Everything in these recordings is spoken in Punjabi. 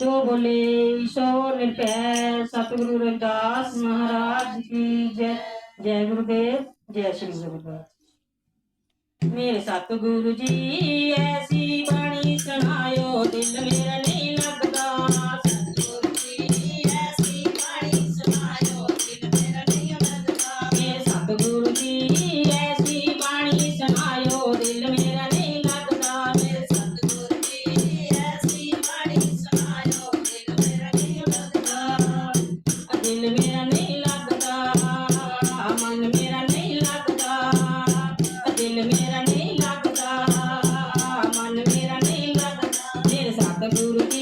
ਜੋ ਬੋਲੇ ਈਸ਼ਵਰ ਨਿਰਭੈ ਸਤਿਗੁਰੂ ਰਵਿਦਾਸ ਮਹਾਰਾਜ ਕੀ ਜੈ। ਜੈ ਗੁਰਦੇਵ, ਜੈ ਸ਼੍ਰੀ ਗੁਰਦਾਸ ਮੇਰੇ ਸਤਿਗੁਰੂ ਜੀ, ਐਸੀ ਬਾਣੀ ਸੁਣਾਇਓ, ਦਿਲ ਮੇਰਾ ಗುರುತಿ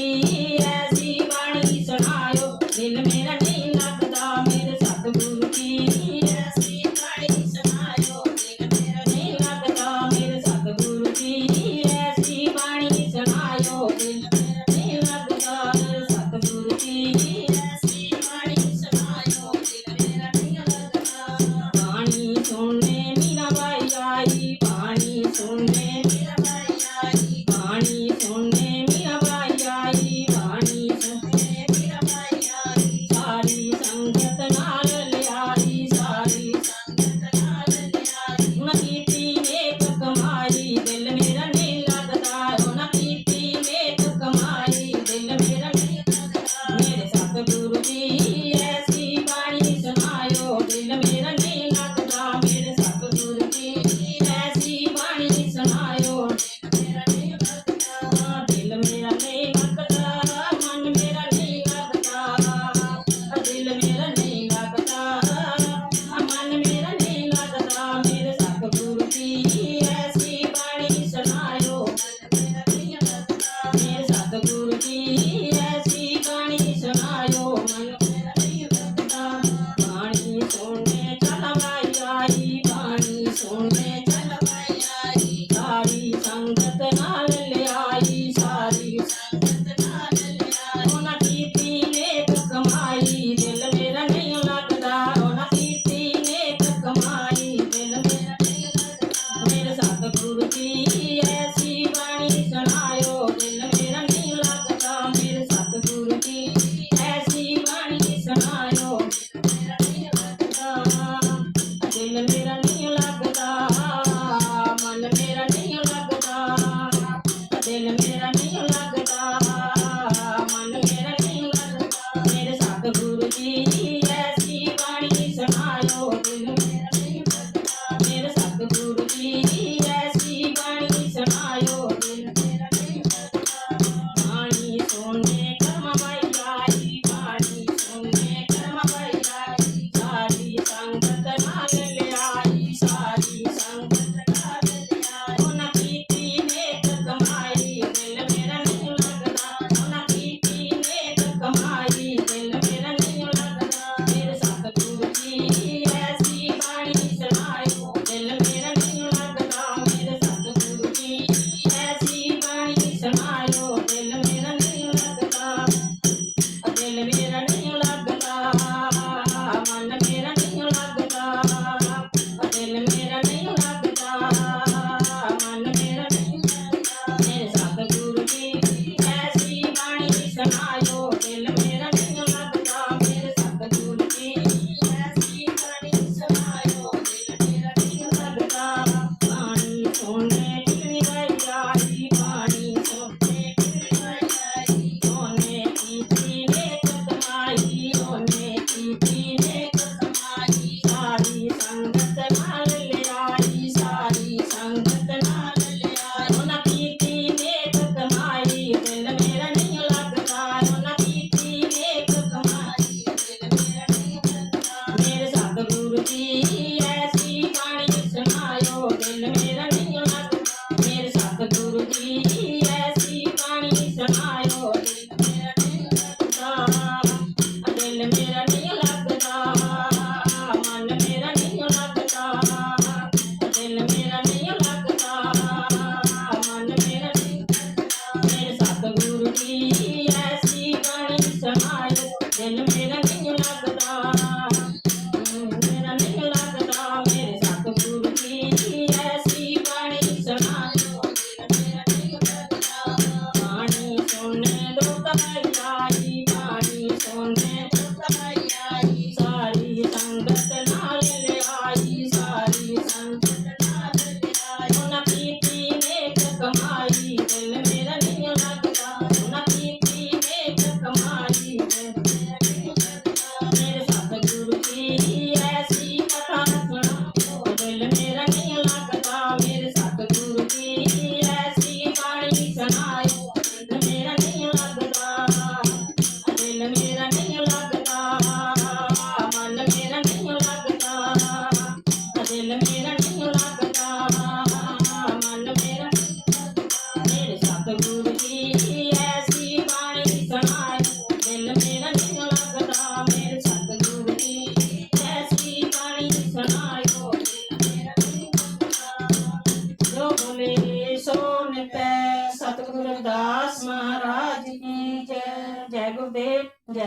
Yes, he's running some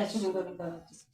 Ravidas Maharaj ਕੀ